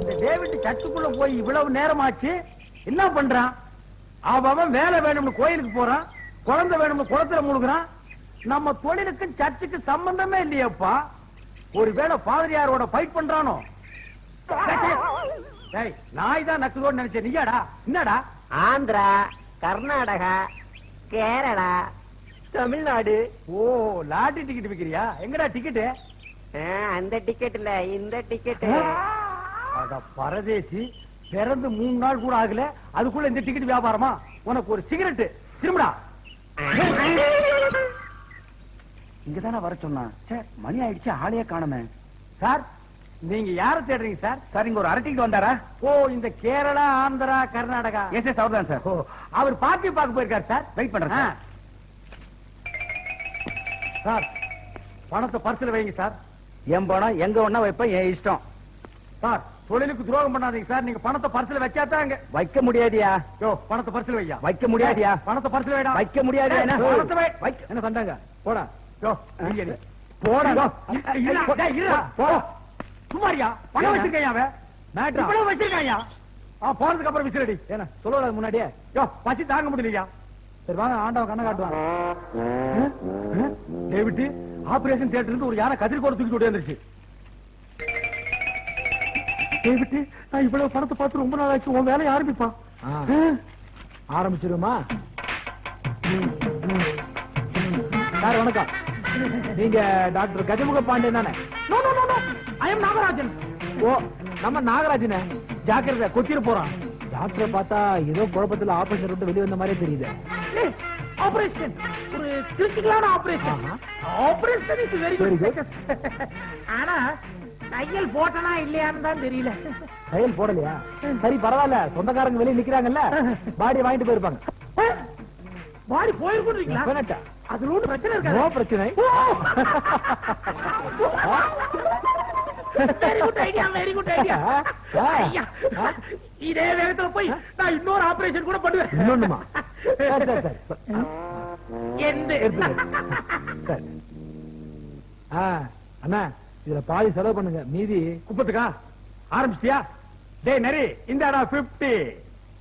இந்த டேவிட் சர்ச்சுக்குள்ள போய் இவ்வளவு நேரமாச்சு? என்ன பண்றான்? அவன் வேலை வேணும்னு கோயிலுக்கு போறான் குழந்தை வேணும்னு குளத்துல முழுகுறான். நம்ம தொழிலுக்கும் சர்ச்சுக்கு சம்பந்தமே இல்லையப்பா. ஒருவேளை பாதிரியாரோட ஃபைட் பண்றானோ? நாய் தான் நக்குதோன்னு நினைச்சேன். நீயாடா? என்னடா? ஆந்திரா கர்நாடகா கேரளா தமிழ்நாடு. ஓ லாட்டரி டிக்கெட் விக்கிறியா? எங்கடா டிக்கெட்டு அந்த டிக்கெட் இல்ல இந்த டிக்கெட் அட பரதேசி பிறந்து மூணு நாள் கூட ஆகல. அதுக்குள்ள இந்த டிக்கெட் வியாபாரமா? உனக்கு ஒரு சிகரெட் திரும்படா. இங்கதானே வர சொன்னான். சே மணி ஆயிடுச்சு ஆளையே காணுமே. சார் நீங்க யார தேடுறீங்க சார்? சார் இங்க ஒரு அரை டிக்கெட் வந்தாரா? ஓ இந்த கேரளா ஆந்திரா கர்நாடகா. எஸ் எஸ் அவர் தான் சார். ஓ அவர் பார்ட்டி பார்க்க போயிருக்காரு சார். வெயிட் பண்றேன் சார். சார் பணத்தை பர்சில் வைங்க சார். என் பணம் எங்க ஒண்ணா வைப்பேன்? என் இஷ்டம். சார் தொழிலுக்கு துரோகம் பண்ணாதீங்க சார். நீங்க பணத்தை பர்சில் வச்சாதாங்க வைக்க முடியாதியா? யோ பணத்தை பர்சில் வையா? வைக்க முடியாதியா? பணத்தை பர்சில் வைடா. வைக்க முடியாது என்ன? பணத்தை வை. வைக்க என்ன சண்டாங்க? போடா. யோ. போடா. யோ, இல்ல, டேய், இல்ல, போ. சும்மாரியா? பணம் வச்சிருக்கையா அவன்? மேட்ரா? வச்சிருக்காயா? போறதுக்கு அப்புறம் விசிலடி என்ன சொல்லுவாங்க முன்னாடியே. யோ பசி தாங்க முடியலையா? சரி வாங்க ஆண்டவன் கண்ண காட்டுவான். டேவிட் ஆபரேஷன் தியேட்டர் இருந்து ஒரு யானை கதிர்கோடு தூக்கிட்டு ஓடி வந்துருச்சு. டேவிட் நான் இவ்வளவு பணத்தை பார்த்து ரொம்ப நாள் ஆச்சு உன் வேலையை ஆரம்பிப்பான் ஆரம்பிச்சிருமா சார் வணக்கம். நீங்க டாக்டர் கஜமுக பாண்டியன் தானே? No no no no I am Nagarajan. ஓ நம்ம நாகராஜன். ஜாக்கிரதை கொத்திர போறான். டாக்டரை பார்த்தா ஏதோ குழப்பத்துல ஆபரேஷன் விட்டு வெளிய வந்த மாதிரி தெரியுது. ஆபரேஷன் ஒரு கிரிட்டிக்கலான operation operation is very good ஆனா தையல் போட்டனா இல்லையான்னு தான் தெரியல. தையல் போடலையா? சரி பரவாயில்ல. சொந்தக்காரங்க வெளிய நிக்கிறாங்கல்ல. பாடி வாங்கிட்டு போயிருப்பாங்க. பாடி போயிருக்கீங்களா அதுல ஒண்ணு பிரச்சனை இருக்கா பிரச்சனை. Very good idea very good idea இதே வேகத்துல போய் நான் இன்னொரு ஆபரேஷன் கூட பண்ணுவேன். எந்த? அண்ணா இதுல பாதி செலவு பண்ணுங்க. மீதி குப்பத்துக்கா? ஆரம்பிச்சியா டேய் நரி இந்தாடா 50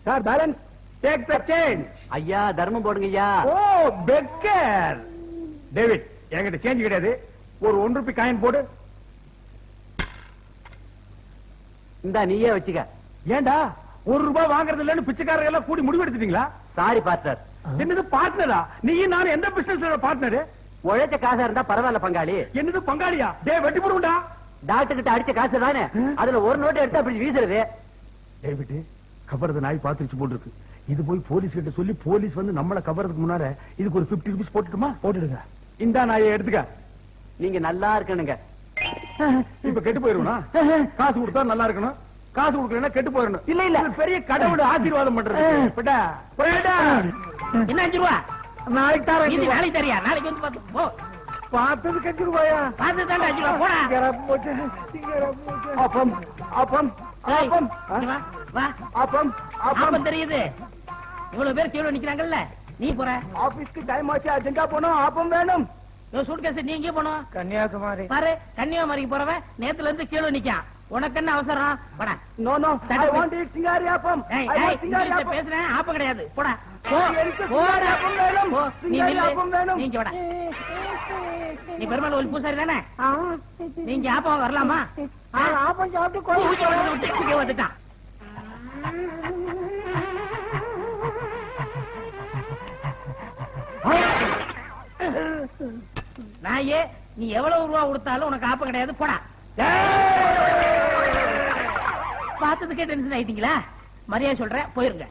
sir balance take the change ஐயா தர்மம் போடுங்க ஐயா. ஓ பெக்கர் டேவிட் என்கிட்ட சேஞ்ச் கிடையாது. ஒரு ஒன் ருபி காயின் போடு. இந்த நீயே வச்சுக்க. ஏண்டா? ஒரு ரூபாய் வாங்குறது இல்லன்னு பிச்சைக்காரங்க எல்லாம் கூடி முடிவு எடுத்துட்டீங்களா? சாரி பாஸ்டர் என்னது பார்ட்னரா நீ நானும் எந்த பிசினஸ் பார்ட்னரு உழைச்ச காசா இருந்தா பரவாயில்ல பங்காளி. என்னது பங்காளியா? டே வெட்டி போடுண்டா டாக்டர் கிட்ட அடிச்ச காசு தானே? அதுல ஒரு நோட்டு எடுத்து அப்படி வீசுறது. டேவிட் கவரத நாய் பாத்துருச்சு போட்டுருக்கு இது போய் போலீஸ் கிட்ட சொல்லி போலீஸ் வந்து நம்மள கவரதுக்கு முன்னால இதுக்கு ஒரு 50 ருபீஸ் போட்டுட்டுமா? போட்டுடுங்க. இந்த நாயை எடுத்துக்க. நீங்க நல்லா இருக்கணுங்க. இப்ப கெட்டு போயிருவா காசு கொடுத்தா நல்லா இருக்கணும். காசு கொடுக்கலன்னா கெட்டு போயிடணும். இல்ல இல்ல. பெரிய கடவுள் ஆசீர்வாதம் பண்றது. என்ன அஞ்சு ரூபா? நாளைக்கு இது தரேன் வேலைக்கு தெரியா நாளைக்கு வந்து பார்த்து போ. பார்த்தது கெட்டு ரூபாயா பார்த்து தான் அஞ்சு ரூபா. போடா. அப்பம் அப்பம் அப்பம். வா. அப்பம் ஆப்பம் அப்பம் தெரியுது. இவ்வளவு பேர் கீழே நிக்கிறாங்கல்ல. நீ போற. ஆபீஸ்க்கு டைம் ஆச்சு அர்ஜென்டா போனோம் அப்பம் வேணும். சூட்கேஸ் நீ எங்கே போனோம் கன்னியாகுமரி. பாரு கன்னியாகுமரிக்கு போறவன் நேத்துல இருந்து கீழே நிக்கான் உனக்கு என்ன அவசரம்? போடா. No no I want it Singari want Singari அப்பம் பேசுறேன் ஆப்பம் கிடையாது. போடா. போடா. அப்பம் வேணும். சிங்காரி. அப்பம் வேணும். நீங்க வாடா. நீ பெருமாள் ஒரு பூசாரி தானே? நீங்க ஆப்பம் வரலாமா? ஆப்பம் சாப்பிட்டு வந்து விட்டு வந்துட்டான் நாயே நீ எவ்வளவு ரூபா கொடுத்தாலும் உனக்கு ஆப்பம் கிடையாது. போடா. பார்த்ததுக்கே டென்ஷன் ஆயிட்டீங்களா? மரியாதை சொல்றேன் போயிருங்க.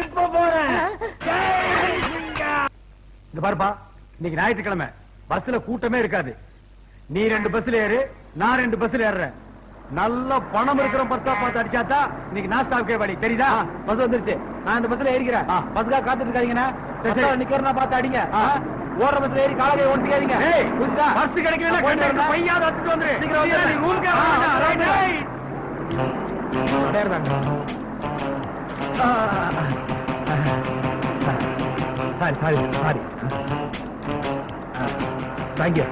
இப்ப போறேன். இந்த பாருப்பா இன்னைக்கு ஞாயிற்றுக்கிழமை. பஸ்ல கூட்டமே இருக்காது. நீ ரெண்டு பஸ்ல ஏறு நான் ரெண்டு பஸ்ல ஏறுறேன். நல்ல பணம் இருக்கிற பஸ்ஸா பார்த்து அடிச்சாத்தா இன்னைக்கு நாஸ்டாவுக்கே வழி தெரியுதா? பஸ் வந்துருச்சு. நான் இந்த பஸ்ல ஏறிக்கிறேன். பஸ்ஸுக்காக காத்துட்டு இருக்காதீங்கண்ணா. நிக்கிறனா பார்த்து அடிங்க. ஓடுற பஸ்ல ஏறி காலகை ஓட்டிக்காதீங்க புரியுதா பஸ் கிடைக்கல பையாத வந்துட்டு வந்துரு. Sorry sorry sorry thank you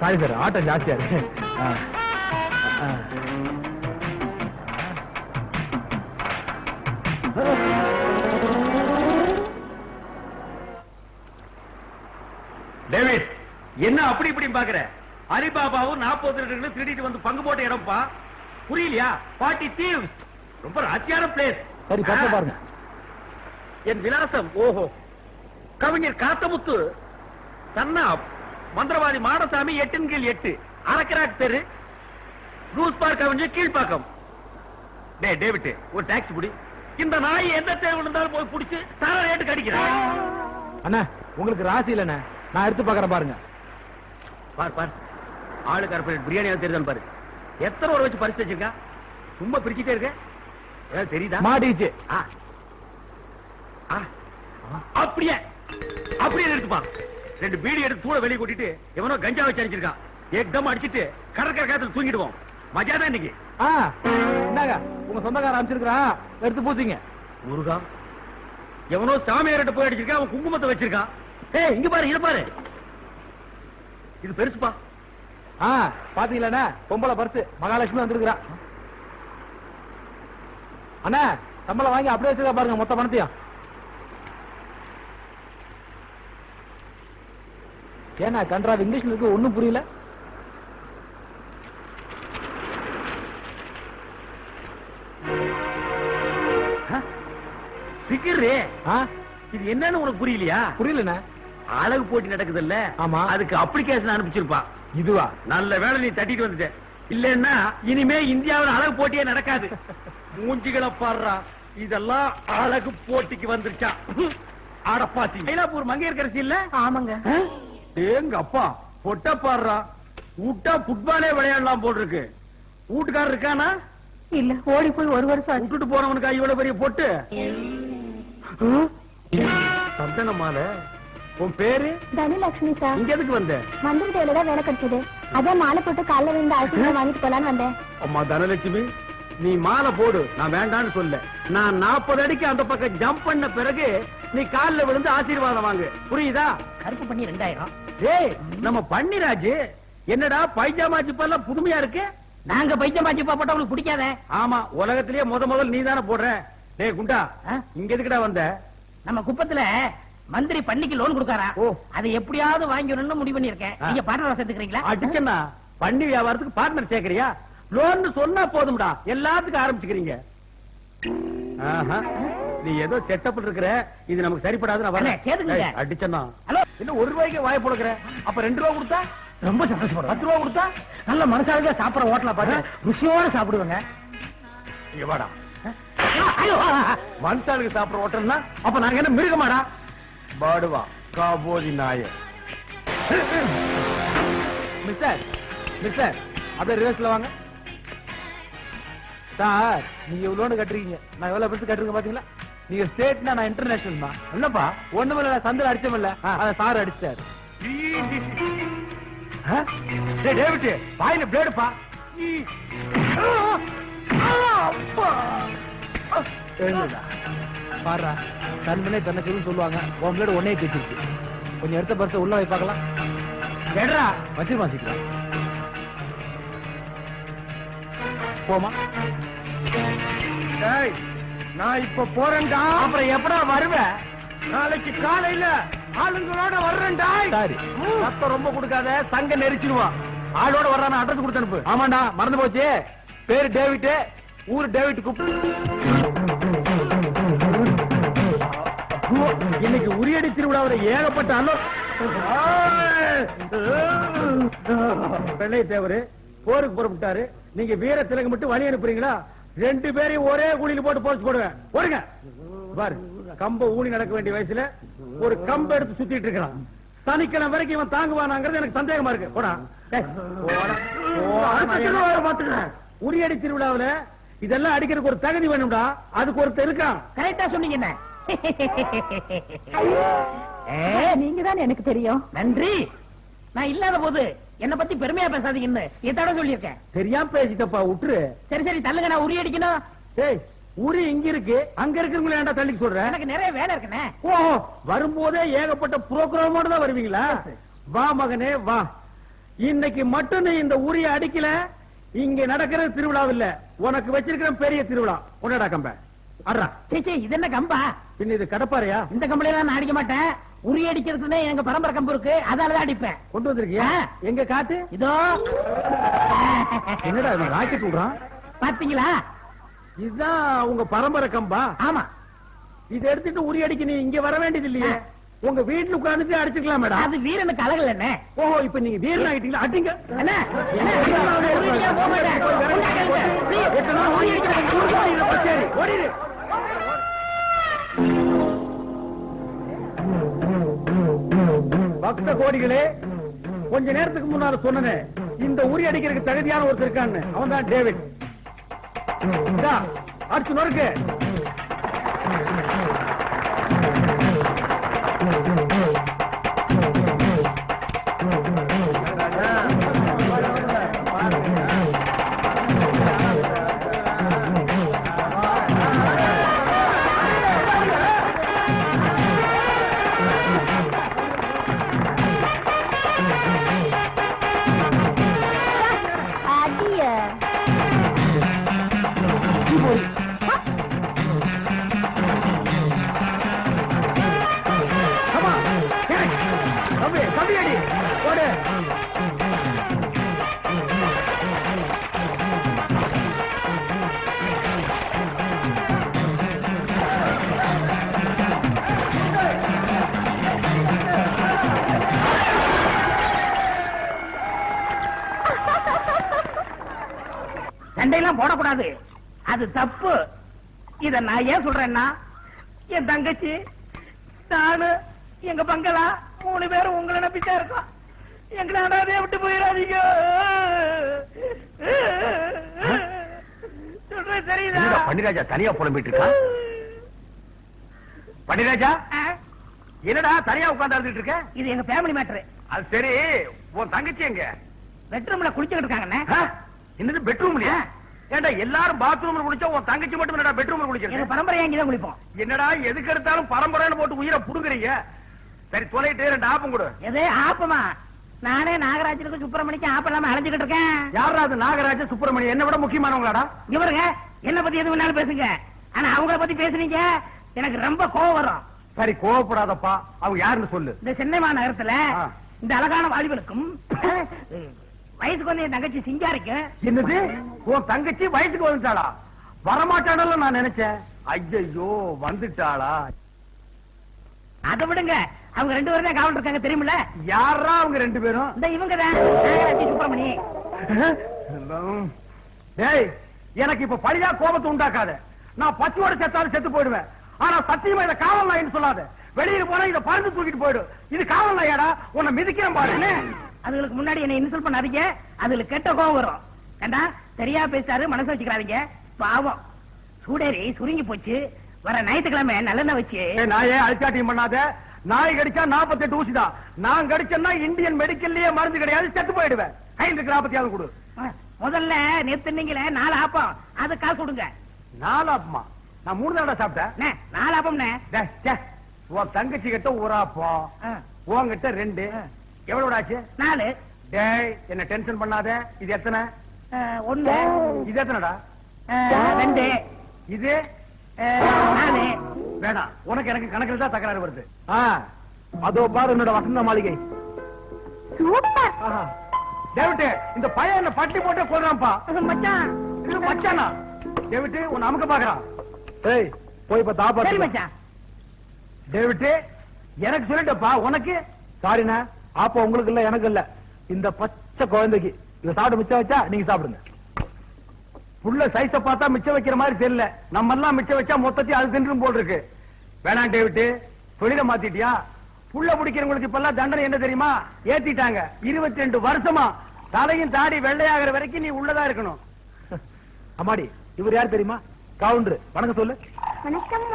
sorry sir ஆட்டம் ஜாஸ்தியா இருக்கு ஆ. டேவிட் என்ன அப்படி இப்படி பாக்குற? அலிபாபாவும் நாற்பது ரெண்டு திருடிட்டு வந்து பங்கு போட்ட இடம்ப்பா புரியலையா? பாட்டி தீவ்ஸ் ரொம்ப ராசியான பிளேஸ் சரி பாருங்க. என் விலாசம் ஓஹோ. கவிஞர் காத்தமுத்து சன்னா மந்திரவாதி மாடசாமி எட்டின் கீழ் எட்டு. அரக்கராக் தெரு. ரூஸ் பார்க் அவெஞ்சு கீழ்ப்பாக்கம். டே டேவிட் ஒரு டாக்ஸி புடி. இந்த நாய் எந்த தேவை இருந்தாலும் போய் புடிச்சு தர ரேட்டு கடிக்கிறேன் அண்ணா உங்களுக்கு ராசி இல்லண்ணே. நான் எடுத்து பாக்குறேன் பாருங்க. பார் பார். ஆளு கார்பரேட் பிரியாணி தெரியுதான் பாரு. எத்தனை ஒரு வச்சு பரிசு வச்சிருக்கா? சும்மா பிரிச்சுட்டே இருக்க? ஏதாவது தெரியுதா? மாட்டிச்சு. அப்படியே. அப்படியே எடுத்துப்பா. ரெண்டு பீடி எடுத்து தூள வெளியே கூட்டிட்டு எவனோ கஞ்சா வச்சு அடிச்சிருக்கான் ஏக்தம் அடிச்சிட்டு கடற்கரை காத்துல தூங்கிடுவோம். மஜா தான் இன்னைக்கு. இந்தாங்க. உங்க சொந்தக்காரன் அனுப்பிச்சிருக்கான் எடுத்து பூசிங்க. முருகா எவனோ சாமியார்கிட்ட போய் அடிச்சிருக்கான் அவன் குங்குமத்தை வச்சிருக்கான் ஏய் இங்க பாரு இத பாரு. இது பெருசுப்பா. ஆ பாத்தீங்களா பொம்பளை பர்ஸ் மகாலட்சுமி வந்திருக்கிறா. அண்ணா சம்பளம் வாங்கி அப்படியே வச்சிருக்கா பாருங்க மொத்த பணத்தையும். ஏன்னா கன்றாவ் இங்கிலீஷ்ல இருக்கு ஒண்ணும் புரியல. சிக்கிரு ஆ? இது என்னன்னு உனக்கு புரியலையா? புரியலண்ணே. அழகு போட்டி நடக்குது இல்ல ஆமா. அதுக்கு அப்ளிகேஷன் அனுப்பிச்சிருப்பா. இதுவா? நல்ல வேளை நீ தட்டிட்டு வந்துட்ட. இல்லன்னா இனிமே இந்தியாவில் அழகு போட்டியே நடக்காது. மூஞ்சிகளை பாடுறா. இதெல்லாம் அழகு போட்டிக்கு வந்துருச்சா. அடப்பாசி மயிலாப்பூர் மங்கையர்கரசி இல்ல? ஆமாங்க. எங்க அப்பா பொட்ட பாடுறா. விட்டா புட்பாலே விளையாடலாம் போல் இருக்கு வீட்டுக்காரர் இருக்கானா? இல்ல ஓடி போய் ஒரு வருஷம் விட்டுட்டு போனவனுக்கா இவ்வளவு பெரிய பொட்டு? சந்தன மாலை உன் பேரு? தனலட்சுமி சார். இங்க எதுக்கு வந்த? மந்திரிடையில தான் வேலை கிடைச்சது. அதான் மாலை போட்டு காலைல விழுந்து ஆசீர்வாதம் வாங்கிட்டு போலான்னு வந்தேன். அம்மா தனலட்சுமி நீ மாலை போடு. நான் வேண்டான்னு சொல்ல. நான் நாற்பது அடிக்கு அந்த பக்கம் ஜம்ப் பண்ண பிறகு நீ கால்ல விழுந்து ஆசீர்வாதம் வாங்கு. புரியுதா? கருப்பு பண்ணி ரெண்டாயிரம். ஏய் நம்ம பன்னிராஜ் என்னடா பைஜாமா ஜிப்பெல்லாம் புதுமையா இருக்கு? நாங்க பைத்தியம் பாஜி போட்டவங்களுக்கு பிடிக்காத? ஆமா உலகத்திலேயே முத முதல் நீ தானே போடுற. டேய் குண்டா? இங்க எதுக்குடா வந்த? நம்ம குப்பத்துல மந்திரி பண்ணிக்கு லோன் கொடுக்காரா. அதை எப்படியாவது வாங்கிடணும்னு முடிவு பண்ணிருக்கேன். நீங்க பார்ட்னர் சேர்த்துக்கிறீங்களா? அடிச்சனா பண்ணி வியாபாரத்துக்கு பார்ட்னர் சேர்க்கறியா? லோன் சொன்னா போதும்டா. எல்லாத்துக்கும் ஆரம்பிச்சுக்கிறீங்க. நீ ஏதோ செட்டப் இருக்கிற இது நமக்கு சரிப்படாது நான் வரேன். அடிச்சனா ஹலோ. இல்ல ஒரு ரூபாய்க்கு வாய போடுக்கிற? அப்ப ரெண்டு ரூபா கொடுத்தா? ரொம்ப சந்தோஷப்படுறேன் பத்து ரூபா கொடுத்தா? நல்ல மனசாக சாப்பிடுற ஹோட்டல பார்த்து ருசியோட சாப்பிடுவேங்க. இங்க வாடா. மனுஷாளுக்கு சாப்பிடுற ஹோட்டல்னா அப்ப நாங்க என்ன மிருகமாடா? பாடுவா காபோதி நாய மிஸ்டர் மிஸ்டர் அப்படியே ரிவர்ஸ்ல வாங்க. சார் நீங்க இவ்வளோன்னு கட்டுறீங்க நான் எவ்வளவு பெருசு கட்டுறீங்க பாத்தீங்களா? நீங்க ஸ்டேட்னா நான் இன்டர்நேஷனல் தான் என்னப்பா? ஒண்ணுமில்ல நான் சந்தில அடிச்சமில்ல. அத சார் அடிச்சாரு. டேவிட் வாயில பிளேடுப்பா எழுந்துடா பாருடா தன்மனே தன்னை சொல்லி சொல்லுவாங்க. உன் பிளேடு ஒன்னே கேச்சிருச்சு கொஞ்சம் எடுத்த பரிசு உள்ள போய் பார்க்கலாம். எடுறா. வச்சிருமா சீக்கிரம் போமா டேய் நான் இப்ப போறேன்டா. அப்புறம் எப்படா வருவேன் நாளைக்கு காலையில ஆளுங்களோட வர்றேன்டா. சரி. ரொம்ப கொடுக்காத சங்க நெரிச்சிடுவான் ஆளோட வர்றான அட்ரஸ் கொடுத்து அனுப்பு. ஆமாண்டா மறந்து போச்சு. பேரு டேவிட் ஊர் டேவிட் கூப்பிட்டு இன்னைக்கு உரியடி திருவிழாவில் ஏகப்பட்ட வெள்ளை தேவரு போருக்கு புறப்பட்டாரு. நீங்க வீர திலகம் மட்டும் வழி அனுப்புறீங்களா? ரெண்டு பேரையும் ஒரே குழியில போட்டு போச்சு போடுவேன். ஓடுங்க பாரு கம்ப ஊனி நடக்க வேண்டிய வயசுல ஒரு கம்ப எடுத்து சுத்திட்டு இருக்கிறான். சனிக்கிழமை வரைக்கும் இவன் தாங்குவானாங்கிறது எனக்கு சந்தேகமா இருக்கு. போடா. உரியடி திருவிழாவுல இதெல்லாம் அடிக்கிறதுக்கு ஒரு தகுதி வேணும்டா. அதுக்கு ஒருத்தர் இருக்கான். கரெக்டா சொன்னீங்க நீங்க தான் எனக்கு தெரியும். நன்றி. நான் இல்லாத போது என்ன பத்தி பெருமையா பேசாதீங்கன்னு எத்தோட சொல்லியிருக்கேன். தெரியாம பேசிட்டப்பா விட்டுரு சரி சரி தள்ளுங்க நான் உரி அடிக்கணும். டேய் உரி இங்க இருக்கு. அங்க இருக்கிறவங்கள ஏன்டா தள்ளி சொல்ற? எனக்கு நிறைய வேலை இருக்குண்ணே. ஓ வரும்போதே ஏகப்பட்ட புரோகிராமோட தான் வருவீங்களா? வா மகனே வா. இன்னைக்கு மட்டும் நீ இந்த உரிய அடிக்கல. இங்க நடக்கிறது திருவிழா இல்ல உனக்கு வச்சிருக்கிற பெரிய திருவிழா. உன்னடா கம்ப. அட்ரா சீச்சி இது என்ன கம்பா? பின்ன இது கடப்பாறையா? இந்த கம்பெனில நான் அடிக்க மாட்டேன். உரி அடிக்கிறதுன்னு எங்க பரம்பரை கம்பு இருக்கு. அதாலதான் அடிப்பேன். கொண்டு வந்திருக்கியா. எங்க காத்து? இதோ. என்னடா இவன் ராக்கெட் விடுறான் பாத்தீங்களா? இதுதான் உங்க பரம்பரை கம்பா. ஆமா. இதை எடுத்துட்டு உரி அடிக்க நீ இங்க வர வேண்டியது இல்லையே. உங்க வீட்டுல உட்கார்ந்து அடிச்சுக்கலாம் மேடம். அது வீரனுக்கு அழகல் என்ன ஓஹோ இப்ப நீங்க வீரன் ஆயிட்டீங்களா? அடிங்க. பக்த கோடிகளே கொஞ்ச நேரத்துக்கு முன்னால சொன்னேன் இந்த உரி அடிக்கிறதுக்கு தகுதியான ஒருத்தர் இருக்கான்னு. அவன் தான் டேவிட் அடிச்சு நொறுக்கு. சண்டையெல்லாம் போடக்கூடாது. அது தப்பு. இத நான் ஏன் சொல்றேன்னா என் தங்கச்சி நானு எங்க பங்களா மூணு பேரும் உங்களை நம்பித்தான் இருக்கோம். எங்களை அனாதையா விட்டு போயிடாதீங்க. சொல்றேன் என்னடா பண்டிராஜா தனியா புலம்பிட்டு இருக்கா? பண்டிராஜா? என்னடா தனியா உட்கார்ந்து இருக்க? இது எங்க ஃபேமிலி மேட்ரு அது சரி உன் தங்கச்சி எங்க? பெட்ரூம்ல குளிச்சுக்கிட்டு இருக்காங்கண்ணே? என்னது பெட்ரூம்லயா ஏண்டா எல்லாரும் பாத்ரூம்ல குளிச்சா உன் தங்கச்சி மட்டும் என்னடா பெட்ரூம்ல எங்க குளிக்கிறது? பரம்பரையா இங்கதான் குளிப்போம். என்னடா எதுக்கு எடுத்தாலும் பரம்பரைன்னு போட்டு உயிரை புடுங்குறீங்க? சரி தொலைட்டு ரெண்டு ஆப்பம் கொடு. எது ஆப்பமா நானே நாகராஜனுக்கு சுப்பிரமணிக்கு ஆப்பம் இல்லாம அலைஞ்சுக்கிட்டு இருக்கேன். யாரா அது நாகராஜ சுப்பிரமணியம் என்ன விட முக்கியமானவங்களாடா? இங்க பாருங்க என்ன பத்தி எது வேணாலும் பேசுங்க. ஆனா அவங்கள பத்தி பேசுனீங்க. எனக்கு ரொம்ப கோவம் வரும். சரி கோவப்படாதப்பா. அவங்க யாருன்னு சொல்லு. இந்த சென்னை மாநகரத்துல. இந்த அழகான வாலிபனுக்கும் வயசுக்கு வந்து என் தங்கச்சி சிங்காரிக்கும் என்னது? உன் தங்கச்சி வயசுக்கு வந்துட்டாளா? வரமாட்டாடல நான் நினைச்சேன். ஐயோ வந்துட்டாளா? அதை விடுங்க. அவங்க ரெண்டு பேரும் தான் காவல் இருக்காங்க தெரியுமில்ல? யாரா அவங்க ரெண்டு பேரும்? இந்த இவங்க தான் சுப்பிரமணி டேய் எனக்கு இப்ப பழியா கோபத்தை உண்டாக்காத. நான் பச்சையோட செத்தாலும் செத்து போயிடுவேன். ஆனா சத்தியமா இத காவல் நாயின்னு சொல்லாத. வெளியில போனா இத பறந்து தூக்கிட்டு போயிடும் இது காவல் நாயாடா. உன்னை மிதிக்கிறேன் பாரு. என்ன? அதுகளுக்கு முன்னாடி என்ன இன்சல்ட் பண்ணாதீங்க. அதுகளுக்கு கெட்ட கோவம் வரும். கண்டா சரியா பேசாரு மனசு வச்சுக்கிறாதீங்க. பாவம். சூடேரி சுருங்கி போச்சு. வர ஞாயிற்றுக்கிழமை நல்லெண்ணெய் வச்சு. நாயே அழிச்சாட்டியம் பண்ணாத. நாய் கடிச்சா 48 ஊசிதான் நான் கடிச்சேன்னா இந்தியன் மெடிக்கல்லயே மருந்து கிடையாது செத்து போயிடுவேன். கையில் நாற்பத்தியாவது கொடு. அஹ், முதல்ல நேத்து நீங்களே நாலு ஆப்பம். அது காசு கொடுங்க. நாலு ஆப்பமா? நான் மூணு தடவை சாப்பிட்டேன். நாலு டேய், உன் தங்கச்சி கிட்ட ஒரு ஆப்பம். உன்கிட்ட ரெண்டு. எவ்வளவு ஆச்சு? நாலு. டேய் என்ன டென்ஷன் பண்ணாத. இது எத்தனை? ஒண்ணு. இது எத்தனைடா? ரெண்டு. இது? நாலு. வேணாம் உனக்கு எனக்கு கணக்கில் தான் தகராறு வருது. அதோ பாரு என்னோட வசந்த மாளிகை. சூப்பர். டேவிட் இந்த பையன் என்ன பட்டி போட்டு கொள்றான்ப்பா மச்சான். இது மச்சானா? டேவிட் உன்னை அமுக்க பாக்குறான் ஏய் போய் இப்ப தாப்பா சரி மச்சான். டேவிட் எனக்கு சொல்லிட்டப்பா உனக்கு. சாரிண்ணா ஆப்பா உங்களுக்கு இல்ல எனக்கு இல்ல. இந்த பச்சை குழந்தைக்கு. இத சாப்பிட்டு மிச்சம் வச்சா நீங்க சாப்பிடுங்க. புள்ள சைஸ பார்த்தா மிச்சம் வைக்கிற மாதிரி தெரியல. நம்ம எல்லாம் மிச்சம் வச்சா மொத்தத்தையும் அது தின்றும் போல் இருக்கு வேணாம் டேவிட் தொழில மாத்திட்டியா? புள்ள பிடிக்கிறவங்களுக்கு இப்ப எல்லாம் தண்டனை என்ன தெரியுமா? ஏத்திட்டாங்க. இருபத்தி ரெண்டு வருஷமா தலையும் தாடி வெள்ளையாகிற வரைக்கும் நீ உள்ளதா இருக்கணும். அம்மாடி இவர் யார் தெரியுமா? கவுண்டர். வணக்கம் சொல்லு. வணக்கம்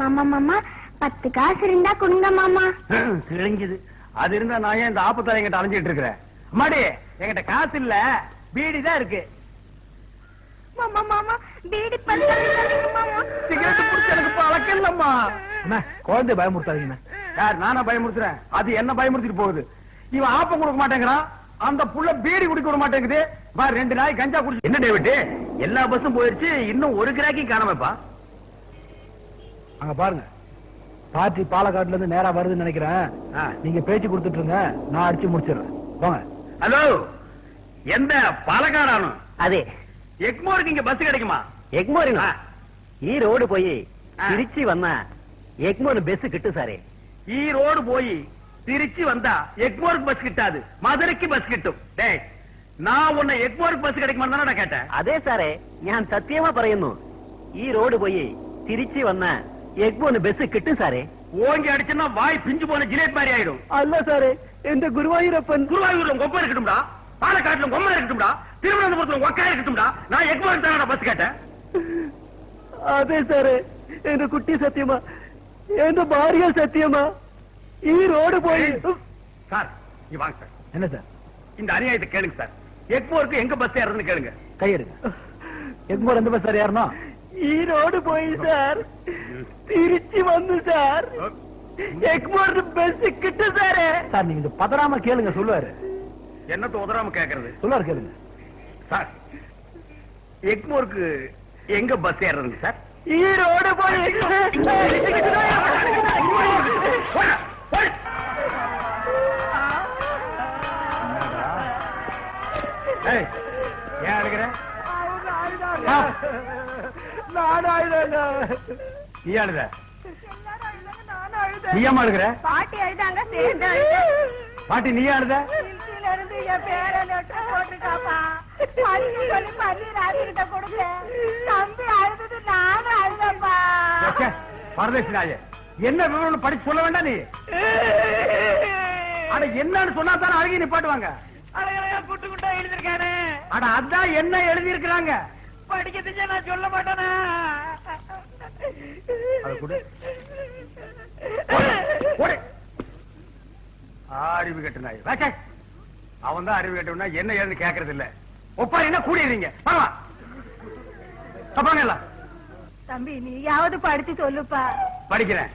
மாமா மாமா. பத்து காசு இருந்தா கொடுங்க மாமா. கிழிஞ்சது அது இருந்தா நான் ஏன் இந்த ஆப்பத்தால எங்கிட்ட அலைஞ்சிட்டு இருக்கிறேன்? அம்மாடி என்கிட்ட காசு இல்ல. பீடி தான் இருக்கு. மாமா மாமா பீடி குழந்தை பயமுறுத்தாதீங்கண்ணா யார் நானா பயமுறுத்துறேன்? அது என்ன பயமுறுத்திட்டு போகுது? இவன் ஆப்பம் கொடுக்க மாட்டேங்கிறான். அந்த புள்ள பீடி குடிக்க விட மாட்டேங்குது. ரெண்டு நாய் கஞ்சா குடிச்சு. என்ன டேவிட்? எல்லா பஸ்ஸும் போயிருச்சு. இன்னும் ஒரு கிராக்கியும் காணாமப்பா அங்க பாருங்க. பார்ட்டி பாலக்காட்டுல இருந்து நேரா வருதுன்னு நினைக்கிறேன் ஆ. நீங்க பேச்சு கொடுத்துட்டு இருங்க நான் அடிச்சு முடிச்சிடுறேன் போங்க ஹலோ எந்த பாலக்காடானும் அதே எக்மோருக்கு இங்க பஸ் கிடைக்குமா எக்மோரினா ஆ. ஈரோடு போய் ஆ. திருச்சி வந்தா எக்மோர் பெஸ் கிட்டு சாரே ஈரோடு போய் திருச்சி வந்தா எக்மோருக்கு பஸ் கிட்டாது மதுரைக்கு பஸ் கிட்டும் டேய் நான் உன்னை எக்மோருக்கு பஸ் கிடைக்குமா தானே கேட்டேன் അതെ സാറേ ഞാൻ സത്യമാ പറയുന്നു ഈ റോഡ് പോയി തിരിച്ചു വന്ന எக்போன் பெஸ் கிட்டும் சாரே ஓங்கி அடிச்சுன்னா வாய் பிஞ்சு போன ஜிலேட் மாதிரி ஆயிடும். அல்ல சாரே இந்த குருவாயூரப்பன் குருவாயூர்ல கொப்ப இருக்கட்டும்டா பாலக்காட்டுல கொம்மா இருக்கட்டும்டா திருவனந்தபுரத்துல ஒக்கா இருக்கட்டும்டா நான் எக்போன் தானடா பஸ் கேட்டேன். அதே சாரே எந்த குட்டி சத்தியமா எந்த பாரிய சத்தியமா ஈரோடு போய் சார் இங்க வாங்க சார் என்ன சார் இந்த அநியாயத்தை கேளுங்க சார் எக்மோருக்கு எங்க பஸ் ஏறதுன்னு கேளுங்க. கையெடுங்க எக்மோர் எந்த பஸ் ஏறணும் ஈரோடு போய் சார் திருச்சி வந்து சார் எக்மோர் பஸ் கிட்ட சார் சார் நீங்க பதறாம கேளுங்க சொல்லுவாரு என்னத்த உதறாம கேக்குறது சொல்லுவாரு கேளுங்க சார் எக்மோருக்கு எங்க பஸ் ஏறுறதுங்க சார் ஈரோடு போய் ஏன் எடுக்கிற அழுகிற நீ அழுத. நீ ஏமா அழுகிற? பாட்டி அழுதாங்க சேர்ந்து. பாட்டி நீ அழுத? நானும் பரதேசி நாயே என்ன விவரம் படிச்சு சொல்ல வேண்டாம் நீ. அட என்னன்னு சொன்னா தானே அழகி நிப்பாட்டுவாங்க. அழகழகா குட்டா எழுதிருக்கானே அட அதான் என்ன எழுதி இருக்கிறாங்க படிக்க தெரிஞ்சா நான் சொல்ல மாட்டேனா. அறிவு கட்டு நாய். அவன் தான் அறிவு கட்டவனா என்ன ஏதுன்னு கேக்குறது இல்ல ஒப்பா என்ன கூடியறீங்க பரவா தப்பாங்க எல்லாம் தம்பி நீயாவது படிச்சு சொல்லுப்பா. படிக்கிறேன்.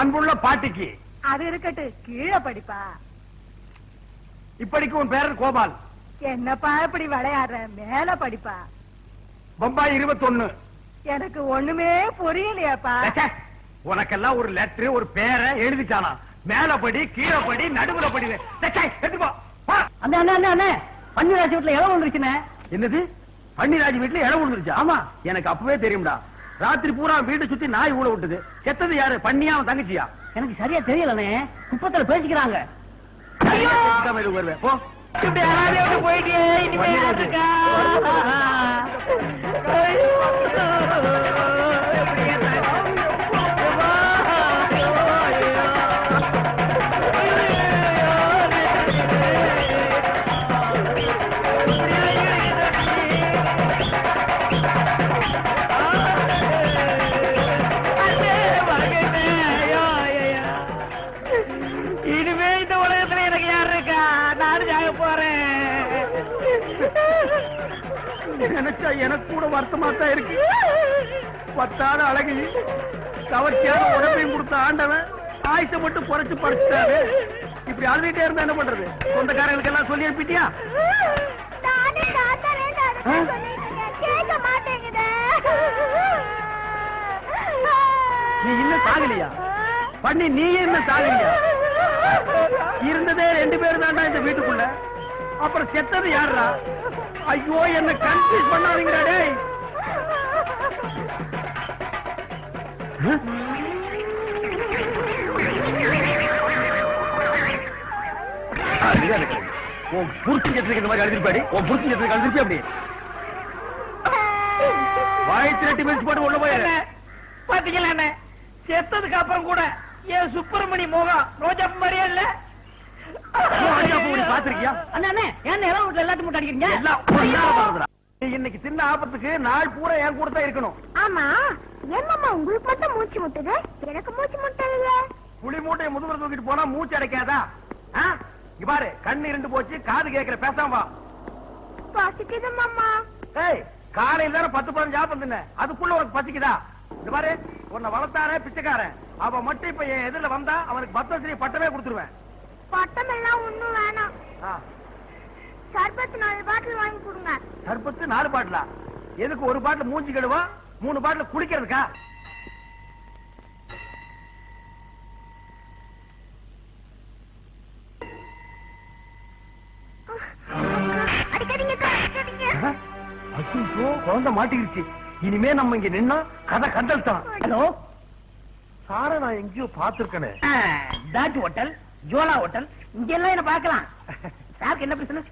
அன்புள்ள பாட்டிக்கு. அது இருக்கட்டு கீழே படிப்பா. இப்படிக்கு உன் பேரன் கோபால். என்னப்பா இப்படி விளையாடுற? மேல படிப்பா. பம்பாய் இருபத்தொன்னு. எனக்கு ஒண்ணுமே புரியலையாப்பா. உனக்கெல்லாம் ஒரு லெட்டர் ஒரு பேரை எழுதிச்சானா மேல படி கீழே படி நடுவுல படி. ச்சே, எடுத்துட்டு போ. போ. அண்ணா அண்ணா அண்ணா அண்ணா பன்னீராசி வீட்டுல இடம் வந்துருச்சுண்ணே என்னது? பன்னிராஜ் வீட்டுல இடம் விழுந்துருச்சு ஆமா. எனக்கு அப்பவே தெரியும்டா. ராத்திரி பூரா வீட்டை சுத்தி நாய் ஊழ விட்டுது. செத்தது யாரு? பண்ணியா அவன் தங்கச்சியா? எனக்கு சரியா தெரியலண்ணே. குப்பத்துல பேசிக்கிறாங்க. போயிட்டே எதுக்கு வருவேன் போ இனிமே நினைச்சா எனக்கு கூட வருத்தமா தான் இருக்கு. பத்தாத அழகி கவர்ச்சியான உடம்பையும் கொடுத்த ஆண்டவன் ஆயுசை மட்டும் குறைச்சு படுத்துட்டாரு இப்படி அழுதுட்டே இருந்தா என்ன பண்றது? சொந்தக்காரங்களுக்கு எல்லாம் சொல்லி அனுப்பிட்டியா? நீ இன்னும் சாகலையா? பண்ணி நீயே இன்னும் சாகலையா? இருந்ததே ரெண்டு பேரும் தான்டா இந்த வீட்டுக்குள்ள. அப்புறம் செத்தது யாருடா ஐயோ என்ன கன்ஃபியூஸ் பண்ணாதீங்கடா டேய். உன் இந்த மாதிரி அழுதிருப்பாடி உன் புருஷன் செத்துக்கு அழுதிருப்பி அப்படி. வாய் திரட்டி மிதிச்சு போட்டு உள்ள போய் பாத்தீங்களா செத்ததுக்கு அப்புறம் கூட என் சுப்பிரமணி முகம் ரோஜா மாதிரியே இல்ல. பாத்திருக்கியா? அண்ணா ஏன் இளவு வீட்டுல எல்லாத்தையும் போட்டு அடிக்கிறீங்க? எல்லாம் இன்னைக்கு சின்ன ஆபத்துக்கு நாள் பூரா என் கூட தான் இருக்கணும். ஆமா என்னம்மா உங்களுக்கு மட்டும் மூச்சு முட்டுது? எனக்கு மூச்சு முட்டலையே. புளி மூட்டையை முதுகுல தூக்கிட்டு போனா மூச்சு அடைக்காதா? பாரு கண்ணு இரண்டு போச்சு காது கேட்கிற பேசாம வா. பசிக்குது மாமா ஏய் காலையில தானே பத்து பதினஞ்சு ஆப்பம் தின்ன அதுக்குள்ள உனக்கு பசிக்குதா? இந்த பாரு உன்னை வளர்த்தாரே பிச்சைக்காரன். அவன் மட்டும் இப்ப என் எதிரில வந்தா அவனுக்கு பத்தஸ்ரீ பட்டமே கொடுத்துருவேன். பட்டம் எல்லாம் ஒண்ணும் வேணாம். ஆ, சர்பத் நாலு பாட்டில் வாங்கி கொடுங்க. சர்பத்து நாலு பாட்டிலா? எதுக்கு ஒரு பாட்டில் மூஞ்சி கழுவா மூணு பாட்டில் குடிக்கிறதுக்கா குழந்தை இனிமே நம்ம இங்க நின்னா கதை கண்டல் தான். ஹலோ? சார நான் எங்கேயோ பாத்துருக்கனே தாட் ஹோட்டல். ஜோலா ஹோட்டல். இங்க எல்லாம் என்ன பார்க்கலாம். சாருக்கு என்ன பிசினஸ்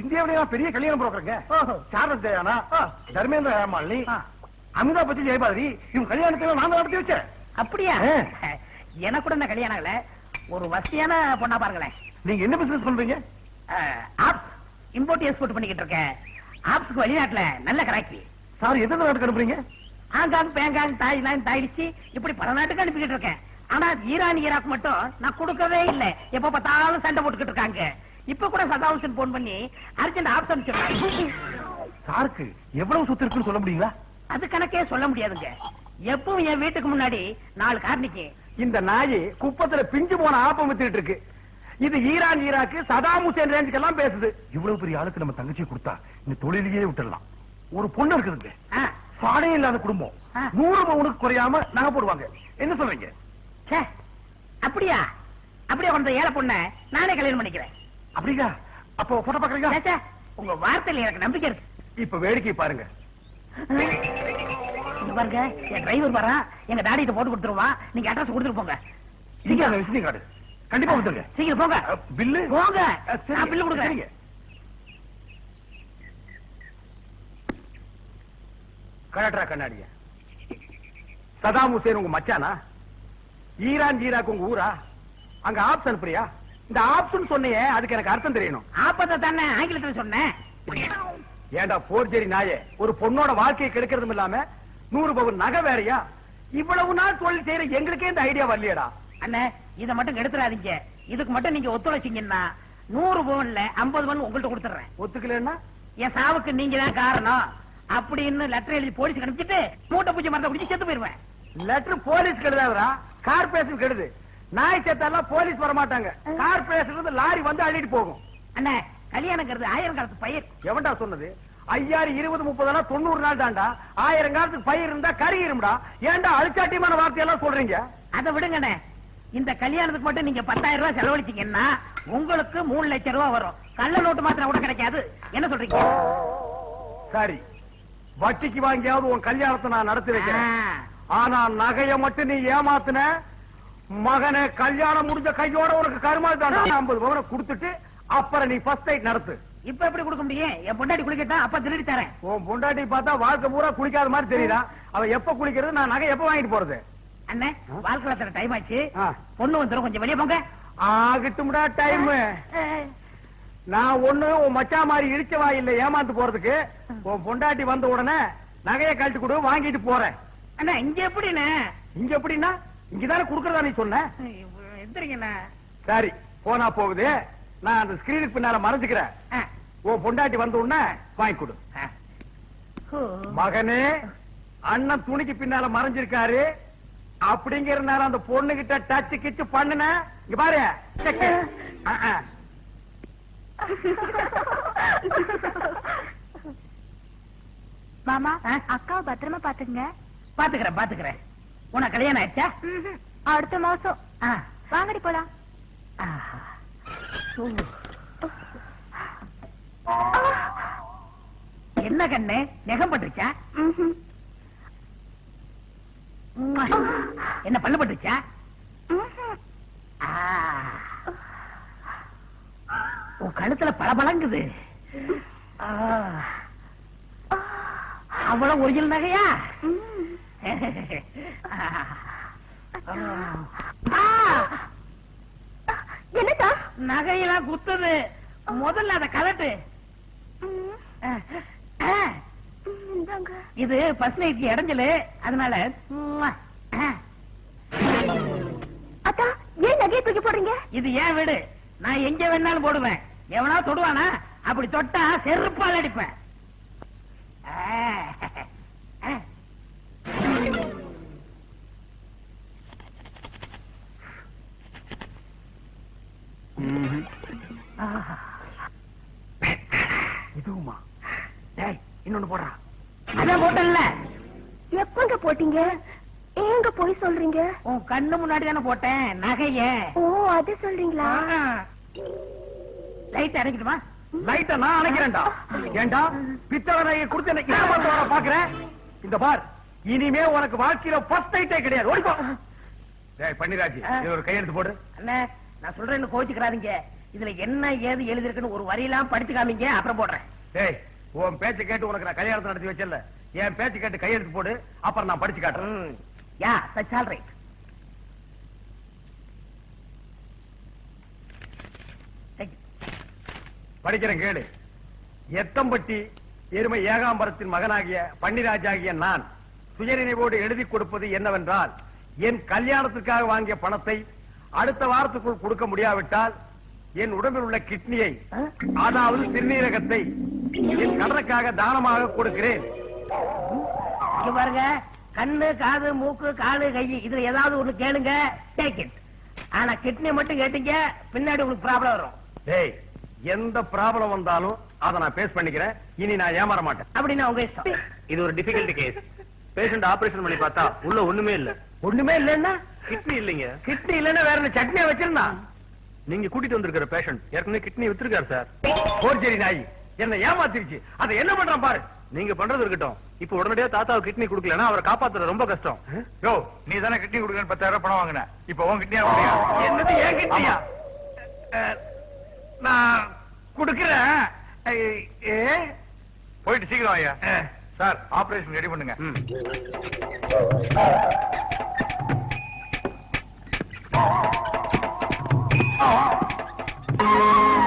இந்தியாவிலேயே பெரிய கல்யாணம் புரோக்கருங்க சாரஸ் தயானா தர்மேந்திர ஹேமாலினி ஆ. அமிதாப் பச்சன் ஜெயபாரதி இவங்க கல்யாணத்தை நான் நடத்தி வச்சேன். அப்படியா. எனக்கு கூட இந்த கல்யாணம் ஆகல. ஒரு வசதியான பொண்ணா பாருங்களேன். நீங்க என்ன பிசினஸ் பண்றீங்க? ஆப்ஸ் இம்போர்ட் எக்ஸ்போர்ட் பண்ணிக்கிட்டு இருக்கேன். ஆப்ஸ்க்கு வெளிநாட்டுல நல்ல கராக்கி. சார் எந்த நாட்டுக்கு அனுப்புறீங்க? ஹாங்காங் பேங்காங் தாய்லாந்து தாய்ச்சி இப்படி பல நாட்டுக்கு அனுப்பிக்கிட்டு இருக்கேன். ஆனா ஈரான் ஈராக் மட்டும் நான் கொடுக்கவே இல்லை. எப்ப பார்த்தாலும் சண்டை போட்டுக்கிட்டு இருக்காங்க. இப்ப கூட சதா ஹுசேன் போன் பண்ணி அர்ஜென்ட் அனுப்பிச்சிருக்காங்க சாருக்கு எவ்வளவு சொத்து இருக்குன்னு சொல்ல முடியுங்களா? அது கணக்கே சொல்ல முடியாதுங்க. எப்பவும் என் வீட்டுக்கு முன்னாடி நாலு கார் நிக்கும் இந்த நாய் குப்பத்துல பிஞ்சு போன ஆப்பம் வித்துட்டு இருக்கு. இது ஈரான் ஈராக்கு சதாம் ஹுசேன் ரேஞ்சுக்கு எல்லாம் பேசுது. இவ்வளவு பெரிய ஆளுக்கு நம்ம தங்கச்சி கொடுத்தா இந்த தொழிலையே விட்டுடலாம். ஒரு பொண்ணு இருக்குதுங்க. சாடையே இல்லாத குடும்பம். நூறு பவுனுக்கு குறையாம நகை போடுவாங்க. என்ன சொல்றீங்க? அப்படியா? அப்படியே வந்த ஏழை பொண்ண நானே கல்யாணம் பண்ணிக்கிறேன். அப்படியா? அப்போ போட்டோ பாக்குறீங்க உங்க வார்த்தையில எனக்கு நம்பிக்கை இருக்கு. இப்ப வேடிக்கை பாருங்க. பாருங்க என் டிரைவர் வரா எங்க டாடி இதை போட்டு கொடுத்துருவான் நீங்க அட்ரஸ் கொடுத்துட்டு போங்க. அந்த விசிட்டிங் கார்டு கண்டிப்பா வந்துருங்க சீக்கிரம் போங்க. பில்லு போங்க. நான் பில்லு கொடுக்குறேன். கலெக்டரா கண்ணாடிய. சதாம் ஹுசேன் உங்க மச்சானா? ஈரான் ஈராக் உங்க ஊரா? அங்க ஆப்ஸ் அனுப்புறியா இந்த ஆப்ஷன் சொன்னியே அதுக்கு எனக்கு அர்த்தம் தெரியணும். ஆப்பத்தை தானே ஆங்கிலத்துல சொன்னேன். ஏண்டா போர்ஜரி நாயே? ஒரு பொண்ணோட வாழ்க்கையை கெடுக்கிறதும் இல்லாம நூறு பவுன் நகை வேறயா? இவ்வளவு நாள் தொழில் செய்யற எங்களுக்கே இந்த ஐடியா வரலையடா. அண்ணே இதை மட்டும் கெடுத்துறாதீங்க. இதுக்கு மட்டும் நீங்க ஒத்துழைச்சீங்கன்னா நூறு பவுன்ல ஐம்பது பவுன் உங்கள்ட்ட கொடுத்துறேன் ஒத்துக்கலன்னா? என் சாவுக்கு நீங்க தான் காரணம். அப்படின்னு லெட்டர் எழுதி போலீஸ் அனுப்பிச்சிட்டு மூட்டை பூச்சி மரத்தை குடிச்சு செத்து போயிருவேன். லெட்டர் போலீஸ் கெடுதாவரா கார்பரேஷன் கெடுது. நாய் சேர்த்தாலாம் போலீஸ் வர மாட்டாங்க கார்பரேஷன் இருந்து லாரி வந்து அள்ளிட்டு போகும். அண்ணே கல்யாணங்கிறது ஆயிரம் காலத்து பயிர். எவன்டா சொன்னது? ஐயாயிரம் இருபது முப்பது தொண்ணூறு நாள் தாண்டா ஆயிரம் காலத்துக்கு பயிர் இருந்தா கறி இருமுடா. ஏன்டா அழிச்சாட்டியமான வார்த்தையெல்லாம் சொல்றீங்க? அதை விடுங்கண்ணே. இந்த கல்யாணத்துக்கு மட்டும் நீங்க பத்தாயிரம் ரூபாய் செலவழிச்சீங்கன்னா உங்களுக்கு மூணு லட்சம் ரூபாய் வரும். கள்ள நோட்டு மாத்திரம் கூட கிடைக்காது. என்ன சொல்றீங்க? சரி. வட்டிக்கு வாங்கியாவது உன் கல்யாணத்தை நான் நடத்தி வைக்கிறேன். ஆனா நகைய மட்டும் நீ ஏமாத்துன. மகனை கல்யாணம் முடிஞ்ச கையோட உனக்கு கருமாள் தான் ஐம்பது பவனை கொடுத்துட்டு அப்புறம் நீ ஃபர்ஸ்ட் நைட் நடத்து. இப்ப எப்படி கொடுக்க முடியும்? என் பொண்டாட்டி குளிக்கட்டா அப்ப திருடி தரேன். உன் பொண்டாட்டி பார்த்தா வாழ்க்கை பூரா குளிக்காத மாதிரி தெரியுதா? அவ எப்ப குளிக்கிறது? நான் நகை எப்ப வாங்கிட்டு போறது? அண்ணே வாழ்க்கை டைம் ஆச்சு. பொண்ணு வந்துரும் கொஞ்சம் வெளியே போங்க. ஆகட்டும்டா டைம் நான் ஒண்ணு உன் மச்சா மாதிரி இடிச்சவா இல்ல ஏமாந்து போறதுக்கு உன் பொண்டாட்டி வந்த உடனே நகைய கழட்டி கொடு வாங்கிட்டு போறேன். அண்ணா இங்க எப்படிண்ணே இங்க எப்படின்னா இங்கதானே குடுக்கறதா நீ சொன்ன எந்திரிங்கண்ணா சரி போனா போகுது நான் அந்த ஸ்கிரீனுக்கு பின்னால மறைஞ்சுக்கிறேன். உன் பொண்டாட்டி வந்த உடனே வாங்கி கொடு. ஓ. மகனே அண்ணன் துணிக்கு பின்னால மறைஞ்சிருக்காரு அப்படிங்கறதுனால அந்த பொண்ணு கிட்ட டச் கிச்சு பண்ணுன இங்க பாரு செக்கு. ஆ, ஆ. மாமா? அக்காவை பத்திரமா பாத்துங்க பாத்துக்கிறேன் பாத்துக்கிறேன் உனக்கு கல்யாணம் ஆயிடுச்சா அடுத்த மாசம். வாங்கடி போலாம். என்ன கண்ணு நெகம் பட்டுருச்சா. என்ன பல்லு பட்டுருச்சா. உன் கழுத்துல பளபளங்குது. அவ்வளவு ஒரிஜினல் நகையா. என்னக்கா? நகையெல்லாம் குத்துது. முதல்ல அதை கலட்டு இது பஸ் இடைஞ்சலு. அதனால. அத்தா ஏன் நகையை தூக்கி போடுறீங்க? இது ஏன் வீடு? நான் எங்க வேணாலும் போடுவேன். எவனா தொடுவானா? அப்படி தொட்டா செருப்பால் அடிப்பேன். இதுவுமா டேய் இன்னொன்னு போடுறா. அதான் போட்டேன்ல. எப்பங்க போட்டீங்க? எங்க போய் சொல்றீங்க? உன் கண்ணு முன்னாடி தானே போட்டேன் நகைய. ஓ அது சொல்றீங்களா? லைட் அடைக்கிட்டுமா லைட்ட நான் அணைக்கிறேன்டா. ஏண்டா? பித்தளை நகையை கொடுத்து என்ன ஏமாத்த வர பாக்குறேன் இந்த பார் இனிமே உனக்கு வாழ்க்கையில ஃபர்ஸ்ட் நைட்டே கிடையாது. ஓடிப்போ. டேய் பன்னிராஜ் இது ஒரு கையெழுத்து போடு. அண்ணே நான் சொல்றேன்னு கோச்சுக்கிறாதீங்க இதுல என்ன ஏது எழுதிருக்குன்னு ஒரு வரியெல்லாம் படிச்சு காமிங்க அப்புறம் போடுறேன். டேய் உன் பேச்ச கேட்டு உனக்கு நான் கல்யாணத்தை நடத்தி வச்சல என் பேச்ச கேட்டு கையெழுத்து போடு அப்புறம் நான் படிச்சு காட்டுறேன். யா சச் ஆல் ரைட் படிக்கிறேன் கேளு. எத்தம்பட்டி எருமை ஏகாம்பரத்தின் மகனாகிய பன்னிராஜாகிய நான் சுயநினைவோடு எழுதி கொடுப்பது என்னவென்றால் என் கல்யாணத்துக்காக வாங்கிய பணத்தை அடுத்த வாரத்துக்குள் கொடுக்க முடியாவிட்டால் என் உடம்பில் உள்ள கிட்னியை அதாவது சிறுநீரகத்தை என் கடனுக்காக தானமாக கொடுக்கிறேன். இங்க பாருங்க. கண்ணு காது மூக்கு காலு கை இதுல ஏதாவது ஒண்ணு கேளுங்க. டேக் இட் ஆனா கிட்னி மட்டும் கேட்டீங்க பின்னாடி உங்களுக்கு ப்ராப்ளம் வரும். டேய் எந்த ப்ராப்ளம் வந்தாலும் அதை நான் பேஸ் பண்ணிக்கிறேன். இனி நான் ஏமாற மாட்டேன். அப்படின்னா உங்க இஷ்டம். இது ஒரு டிஃபிகல்ட் கேஸ் பேஷண்ட் ஆபரேஷன் பண்ணி பார்த்தா உள்ள ஒண்ணுமே இல்ல. ஒண்ணுமே இல்லைன்னா? கிட்னி இல்லைங்க. கிட்னி இல்லைன்னா வேற என்ன சட்னியா வச்சிருந்தான் நீங்க கூட்டிட்டு வந்திருக்கிற பேஷண்ட் ஏற்கனவே கிட்னி வித்திருக்காரு சார். போர்ஜரி நாய். என்ன ஏமாத்திருச்சு. அதை என்ன பண்றான் பாரு. நீங்க பண்றது இருக்கட்டும். இப்ப உடனடியா தாத்தாவுக்கு கிட்னி கொடுக்கலன்னா அவரை காப்பாத்துறது ரொம்ப கஷ்டம். யோ நீ தானே கிட்னி கொடுக்கணும் பத்தாயிரம் பணம் வாங்கின. இப்ப உன் கிட்னியா என்னது ஏன் கிட்னியா? நான் குடுக்கிறேன். போயிட்டு சீக்கிரம் ஐயா சார் ஆபரேஷன் ரெடி பண்ணுங்க. Oh!